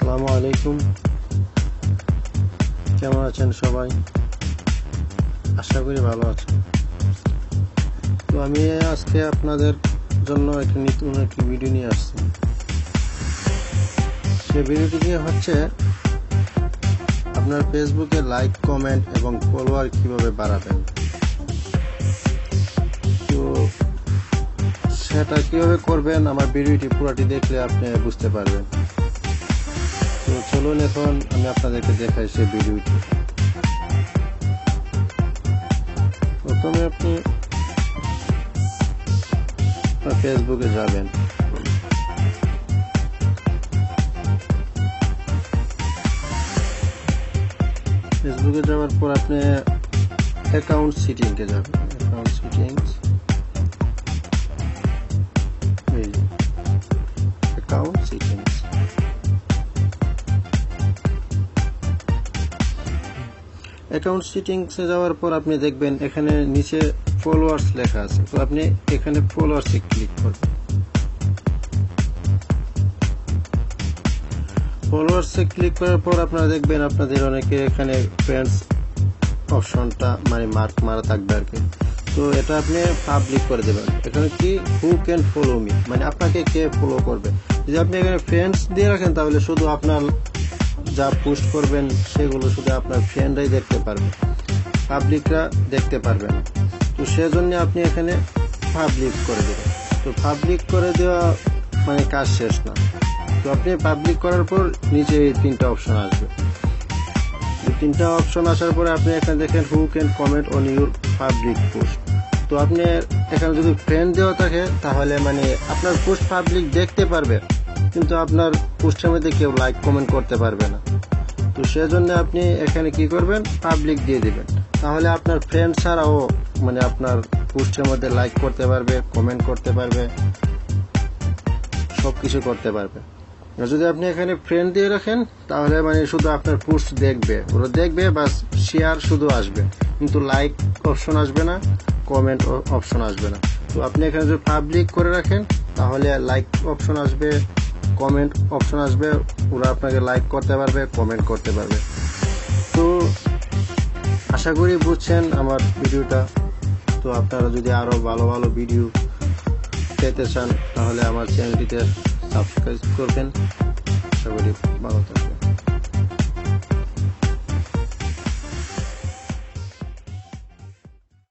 আসসালামু আলাইকুম। কেমন আছেন সবাই? আশা করি ভালো আছেন। তো আমি আজকে আপনাদের জন্য একটি নতুন একটি ভিডিও নিয়ে আসছি। সে ভিডিওটি নিয়ে হচ্ছে আপনার ফেসবুকে লাইক কমেন্ট এবং ফলোয়ার কীভাবে বাড়াবেন। তো সেটা কীভাবে করবেন, আমার ভিডিওটি পুরোটি দেখলে আপনি বুঝতে পারবেন। তো চলুন এখন আমি আপনাদেরকে দেখাই সেই ভিডিওটি প্রথমে আপনি আপনার ফেসবুকে যাবেন ফেসবুকে যাওয়ার পর আপনি অ্যাকাউন্ট সিটিংকে যাবেন অ্যাকাউন্ট সিটিংস এই অ্যাকাউন্ট সিটিংস অ্যাকাউন্ট সিটিংসে যাওয়ার পর আপনি দেখবেন এখানে নিচে ফলোয়ার্স লেখা আছে। তো আপনি এখানে ফলোয়ার্সে ক্লিক করবেন। ফলোয়ার্সে ক্লিক করার পর আপনারা দেখবেন আপনাদের অনেকে এখানে ফ্রেন্ডস অপশনটা মানে মার্ক মারা থাকবে আর কি। তো এটা আপনি পাবলিক করে দেবেন। এখানে কি? হু ক্যান ফলো মি মানে আপনাকে কে ফলো করবে? যদি আপনি এখানে ফ্রেন্ডস দিয়ে রাখেন তাহলে শুধু আপনার যা পোস্ট করবেন, সেগুলো শুধু আপনার ফ্রেন্ডরাই দেখতে পারবে পাবলিকরা দেখতে পারবে না। তো সেজন্য আপনি এখানে পাবলিক করে দেবেন। তো পাবলিক করে দেওয়া মানে কাজ শেষ না। তো আপনি পাবলিক করার পর নিচে এই তিনটা অপশন আসবে। তিনটা অপশন আসার পরে আপনি এখানে দেখেন who can comment on your public post তো আপনি এখানে যদি ফ্রেন্ড দেওয়া থাকে, তাহলে মানে আপনার পোস্ট পাবলিক দেখতে পারবে। কিন্তু আপনার পোস্টের মধ্যে কেউ লাইক কমেন্ট করতে পারবে না। তো সেজন্য আপনি এখানে কি করবেন? পাবলিক দিয়ে দিবেন। তাহলে আপনার ফ্রেন্ড ছাড়াও মানে আপনার পোস্টের মধ্যে লাইক করতে পারবে কমেন্ট করতে পারবে সব কিছু করতে পারবে। যদি আপনি এখানে ফ্রেন্ড দিয়ে রাখেন, তাহলে মানে শুধু আপনার পোস্ট দেখবে। ওরা দেখবে, বাস শেয়ার শুধু আসবে। কিন্তু লাইক অপশন আসবে না কমেন্ট অপশন আসবে না। তো আপনি এখানে যদি পাবলিক করে রাখেন, তাহলে লাইক অপশন আসবে। কমেন্ট অপশন আসবে, ওরা আপনাকে লাইক করতে পারবে কমেন্ট করতে পারবে। তো আশা করি বুঝছেন আমার ভিডিওটা। তো আপনারা যদি আরও ভালো ভালো ভিডিও পেতে চান, তাহলে আমার চ্যানেলটিতে সাবস্ক্রাইব করবেন। আশা করি ভালো থাকবেন।